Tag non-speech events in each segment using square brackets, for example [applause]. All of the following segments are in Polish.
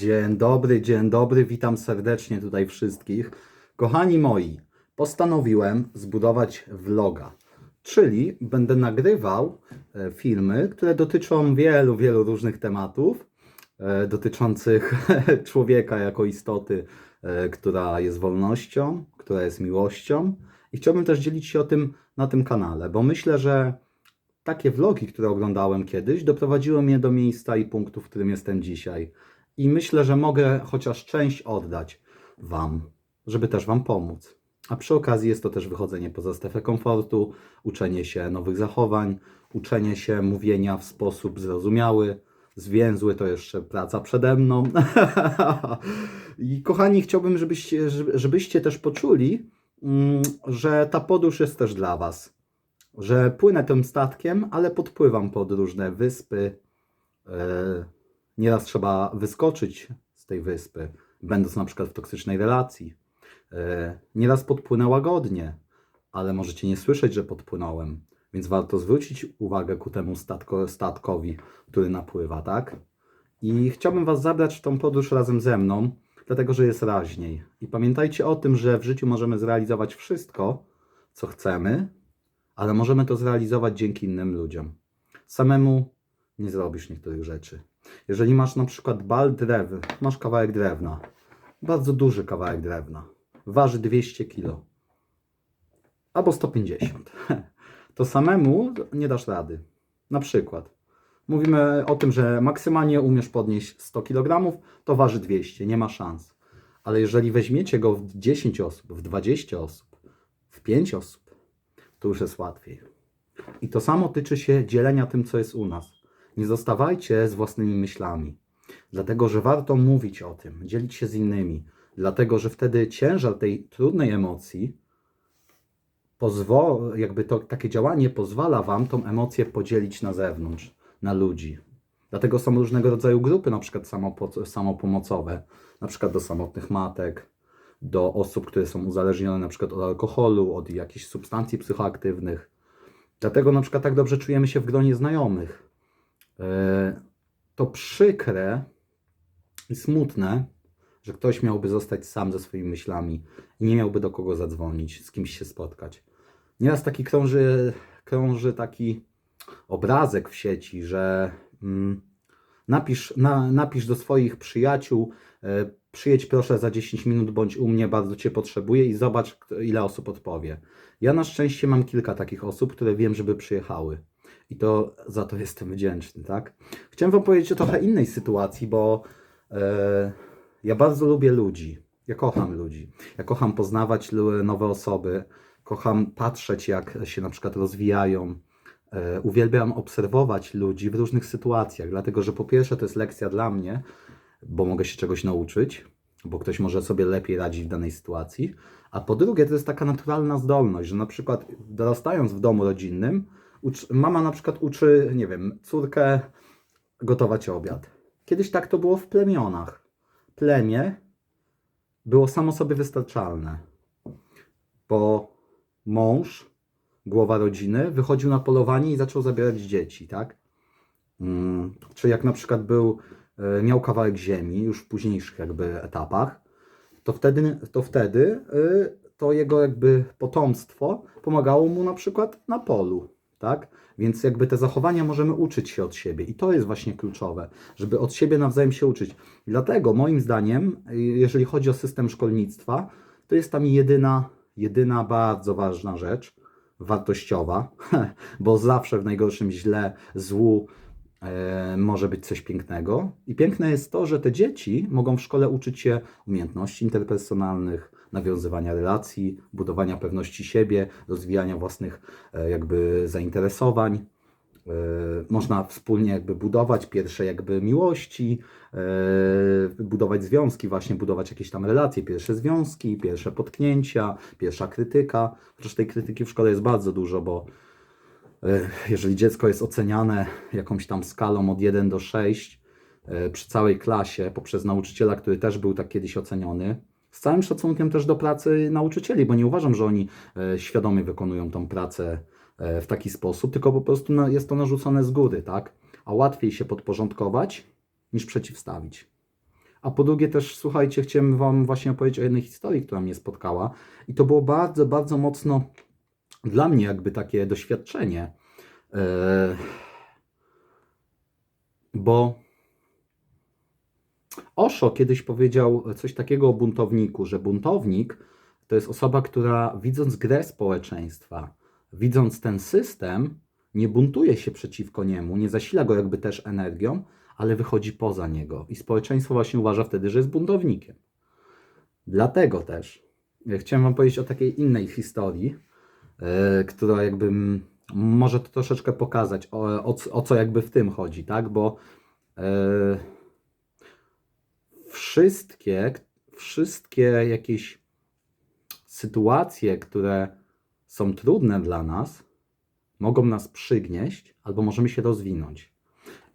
Dzień dobry, dzień dobry, witam serdecznie tutaj wszystkich. Kochani moi, postanowiłem zbudować vloga, czyli będę nagrywał e, filmy, które dotyczą wielu, wielu różnych tematów, e, dotyczących [laughs] człowieka jako istoty, e, która jest wolnością, która jest miłością. I chciałbym też dzielić się o tym na tym kanale, bo myślę, że takie vlogi, które oglądałem kiedyś, doprowadziły mnie do miejsca i punktu, w którym jestem dzisiaj. I myślę, że mogę chociaż część oddać Wam, żeby też Wam pomóc. A przy okazji jest to też wychodzenie poza strefę komfortu, uczenie się nowych zachowań, uczenie się mówienia w sposób zrozumiały, zwięzły, to jeszcze praca przede mną. [laughs] I kochani, chciałbym, żebyście, żeby- żebyście też poczuli, mm, że ta podróż jest też dla Was. Że płynę tym statkiem, ale podpływam pod różne wyspy. Nieraz trzeba wyskoczyć z tej wyspy, będąc na przykład w toksycznej relacji. E, Nieraz podpłynę łagodnie, ale możecie nie słyszeć, że podpłynąłem, więc warto zwrócić uwagę ku temu statko, statkowi, który napływa, tak? I chciałbym Was zabrać w tą podróż razem ze mną, dlatego że jest raźniej. I pamiętajcie o tym, że w życiu możemy zrealizować wszystko, co chcemy, ale możemy to zrealizować dzięki innym ludziom. Samemu nie zrobisz niektórych rzeczy. Jeżeli masz na przykład bal drew, masz kawałek drewna, bardzo duży kawałek drewna, waży 200 kg albo 150, [laughs] to samemu nie dasz rady. Na przykład mówimy o tym, że maksymalnie umiesz podnieść 100 kg, to waży 200, nie ma szans. Ale jeżeli weźmiecie go w 10 osób, w 20 osób, w 5 osób, to już jest łatwiej. I to samo tyczy się dzielenia tym, co jest u nas. Nie zostawajcie z własnymi myślami, dlatego że warto mówić o tym, dzielić się z innymi, dlatego że wtedy ciężar tej trudnej emocji, pozwo- jakby to takie działanie pozwala Wam tą emocję podzielić na zewnątrz, na ludzi. Dlatego są różnego rodzaju grupy, na przykład samopo- samopomocowe, na przykład do samotnych matek, do osób, które są uzależnione na przykład od alkoholu, od jakichś substancji psychoaktywnych. Dlatego na przykład tak dobrze czujemy się w gronie znajomych. E, To przykre i smutne, że ktoś miałby zostać sam ze swoimi myślami i nie miałby do kogo zadzwonić, z kimś się spotkać. Nieraz taki krąży, krąży taki obrazek w sieci, że mm, napisz, na, napisz do swoich przyjaciół, e, przyjedź proszę za 10 minut, bądź u mnie, bardzo Cię potrzebuję i zobacz, ile osób odpowie. Ja na szczęście mam kilka takich osób, które wiem, żeby przyjechały. I to za to jestem wdzięczny, tak? Chciałem Wam powiedzieć o trochę innej sytuacji, bo e, ja bardzo lubię ludzi. Ja kocham ludzi. Ja kocham poznawać nowe osoby. Kocham patrzeć, jak się na przykład rozwijają. E, uwielbiam obserwować ludzi w różnych sytuacjach, dlatego że po pierwsze to jest lekcja dla mnie, bo mogę się czegoś nauczyć, bo ktoś może sobie lepiej radzić w danej sytuacji. A po drugie, to jest taka naturalna zdolność, że na przykład dorastając w domu rodzinnym, ucz- mama na przykład uczy, nie wiem, córkę gotować obiad. Kiedyś tak to było w plemionach. Plemię było samo sobie wystarczalne, bo mąż, głowa rodziny, wychodził na polowanie i zaczął zabierać dzieci, tak? Mm, Czy jak na przykład był, e, miał kawałek ziemi już w późniejszych jakby etapach, to wtedy, to wtedy y, to jego jakby potomstwo pomagało mu na przykład na polu, tak? Więc jakby te zachowania możemy uczyć się od siebie i to jest właśnie kluczowe, żeby od siebie nawzajem się uczyć. Dlatego moim zdaniem, jeżeli chodzi o system szkolnictwa, to jest tam jedyna, jedyna bardzo ważna rzecz, wartościowa, [laughs] bo zawsze w najgorszym źle, złu e, może być coś pięknego. I piękne jest to, że te dzieci mogą w szkole uczyć się umiejętności interpersonalnych, nawiązywania relacji, budowania pewności siebie, rozwijania własnych e, jakby zainteresowań. E, Można wspólnie jakby budować pierwsze jakby miłości, e, budować związki, właśnie budować jakieś tam relacje, pierwsze związki, pierwsze potknięcia, pierwsza krytyka. Chociaż tej krytyki w szkole jest bardzo dużo, bo jeżeli dziecko jest oceniane jakąś tam skalą od 1 do 6 e, przy całej klasie poprzez nauczyciela, który też był tak kiedyś oceniony, z całym szacunkiem też do pracy nauczycieli, bo nie uważam, że oni e, świadomie wykonują tą pracę e, w taki sposób, tylko po prostu jest to narzucone z góry, tak? A łatwiej się podporządkować niż przeciwstawić. A po drugie też, słuchajcie, chciałem Wam właśnie opowiedzieć o jednej historii, która mnie spotkała. I to było bardzo, bardzo mocno dla mnie jakby takie doświadczenie. E, bo Osho kiedyś powiedział coś takiego o buntowniku, że buntownik to jest osoba, która widząc grę społeczeństwa, widząc ten system, nie buntuje się przeciwko niemu, nie zasila go jakby też energią, ale wychodzi poza niego. I społeczeństwo właśnie uważa wtedy, że jest buntownikiem. Dlatego też e, chciałem Wam powiedzieć o takiej innej historii, e, która jakby może to troszeczkę pokazać, o, o, o co jakby w tym chodzi, tak? Bo e, wszystkie, wszystkie jakieś sytuacje, które są trudne dla nas, mogą nas przygnieść albo możemy się rozwinąć.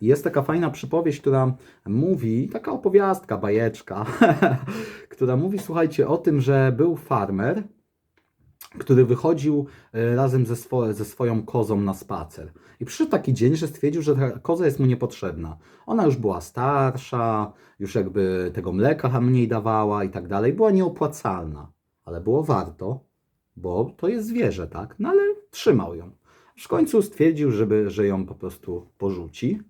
Jest taka fajna przypowieść, która mówi, taka opowiastka, bajeczka, [laughs] która mówi, słuchajcie, o tym, że był farmer, który wychodził e, razem ze, swo- ze swoją kozą na spacer. I przyszedł taki dzień, że stwierdził, że ta koza jest mu niepotrzebna. Ona już była starsza, już jakby tego mleka mniej dawała i tak dalej. Była nieopłacalna, ale było warto, bo to jest zwierzę, tak? No ale trzymał ją. W końcu stwierdził, żeby, że ją po prostu porzuci.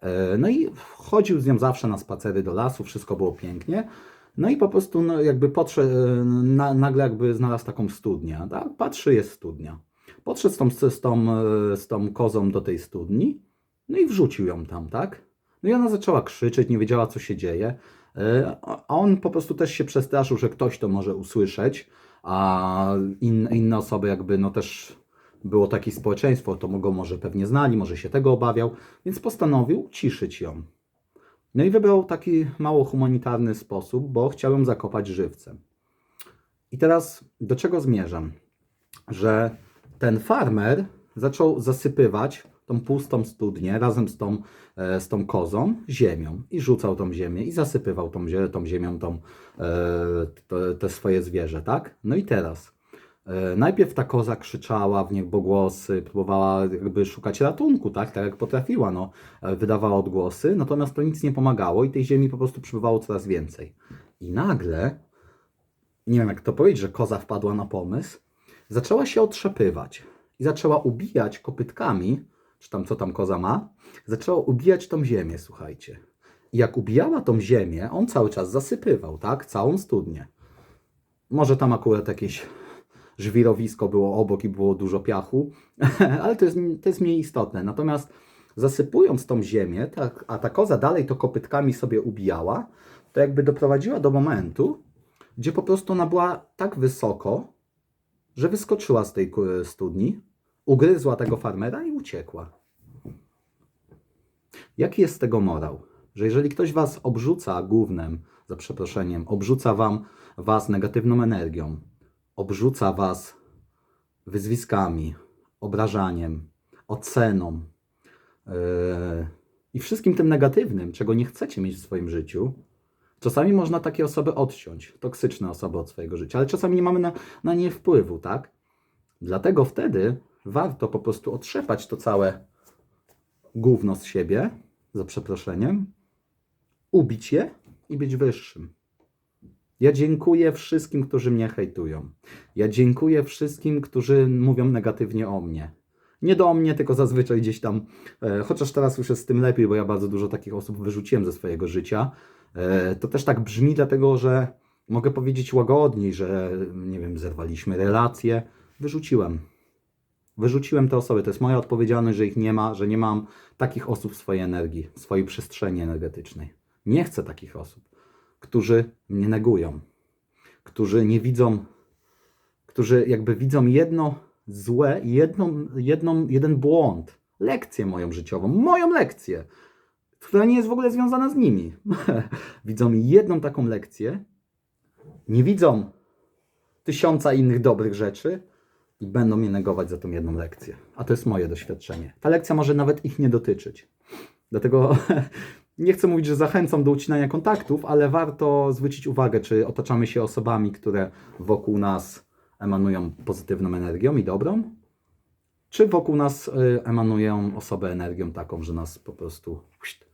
E, No i chodził z nią zawsze na spacery do lasu, wszystko było pięknie. No i po prostu no, jakby podszedł, e, na, nagle jakby znalazł taką studnię, tak? Patrzy, jest studnia. Podszedł z tą, z, tą, e, z tą kozą do tej studni, no i wrzucił ją tam, tak? No i ona zaczęła krzyczeć, nie wiedziała co się dzieje. E, A on po prostu też się przestraszył, że ktoś to może usłyszeć, a in, inne osoby jakby no też było takie społeczeństwo, to go może pewnie znali, może się tego obawiał, więc postanowił ciszyć ją. No i wybrał taki mało humanitarny sposób, bo chciał ją zakopać żywcem. I teraz do czego zmierzam? Że ten farmer zaczął zasypywać tą pustą studnię razem z tą, e, z tą kozą ziemią i rzucał tą ziemię i zasypywał tą, tą ziemią tą, e, te, te swoje zwierzę, tak? No i teraz najpierw ta koza krzyczała w niebogłosy, próbowała jakby szukać ratunku, tak? Tak jak potrafiła, no, e, wydawała odgłosy, natomiast to nic nie pomagało i tej ziemi po prostu przybywało coraz więcej. I nagle, nie wiem jak to powiedzieć, że koza wpadła na pomysł, zaczęła się otrzepywać i zaczęła ubijać kopytkami, czy tam co tam koza ma, zaczęła ubijać tą ziemię, słuchajcie. I jak ubijała tą ziemię, on cały czas zasypywał, tak? Całą studnię. Może tam akurat jakieś żwirowisko było obok i było dużo piachu, [laughs] ale to jest, to jest mniej istotne. Natomiast zasypując tą ziemię, tak, a ta koza dalej to kopytkami sobie ubijała, to jakby doprowadziła do momentu, gdzie po prostu ona była tak wysoko, że wyskoczyła z tej studni, ugryzła tego farmera i uciekła. Jaki jest tego morał? Że jeżeli ktoś was obrzuca gównem, za przeproszeniem, obrzuca wam was negatywną energią, obrzuca was wyzwiskami, obrażaniem, oceną yy, i wszystkim tym negatywnym, czego nie chcecie mieć w swoim życiu, czasami można takie osoby odciąć, toksyczne osoby od swojego życia, ale czasami nie mamy na, na nie wpływu, tak? Dlatego wtedy warto po prostu otrzepać to całe gówno z siebie, za przeproszeniem, ubić je i być wyższym. Ja dziękuję wszystkim, którzy mnie hejtują. Ja dziękuję wszystkim, którzy mówią negatywnie o mnie. Nie do mnie, tylko zazwyczaj gdzieś tam, e, chociaż teraz już jest z tym lepiej, bo ja bardzo dużo takich osób wyrzuciłem ze swojego życia. E, to też tak brzmi, dlatego że mogę powiedzieć łagodniej, że nie wiem, zerwaliśmy relacje. Wyrzuciłem. Wyrzuciłem te osoby. To jest moja odpowiedzialność, że ich nie ma, że nie mam takich osób w swojej energii, w swojej przestrzeni energetycznej. Nie chcę takich osób, którzy mnie negują, którzy nie widzą, którzy jakby widzą jedno złe, jedną, jedną, jeden błąd, lekcję moją życiową, moją lekcję, która nie jest w ogóle związana z nimi. [laughs] widzą jedną taką lekcję, nie widzą tysiąca innych dobrych rzeczy i będą mnie negować za tą jedną lekcję. A to jest moje doświadczenie. Ta lekcja może nawet ich nie dotyczyć. Dlatego [laughs] nie chcę mówić, że zachęcam do ucinania kontaktów, ale warto zwrócić uwagę, czy otaczamy się osobami, które wokół nas emanują pozytywną energią i dobrą, czy wokół nas y, emanują osoby energią taką, że nas po prostu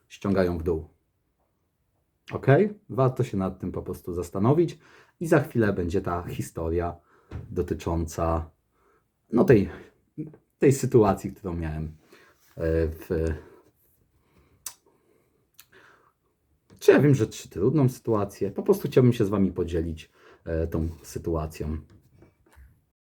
ściągają w dół. Ok? Warto się nad tym po prostu zastanowić i za chwilę będzie ta historia dotycząca no tej, tej sytuacji, którą miałem e, w. Czy ja wiem, że trudną sytuację? Po prostu chciałbym się z Wami podzielić e, tą sytuacją.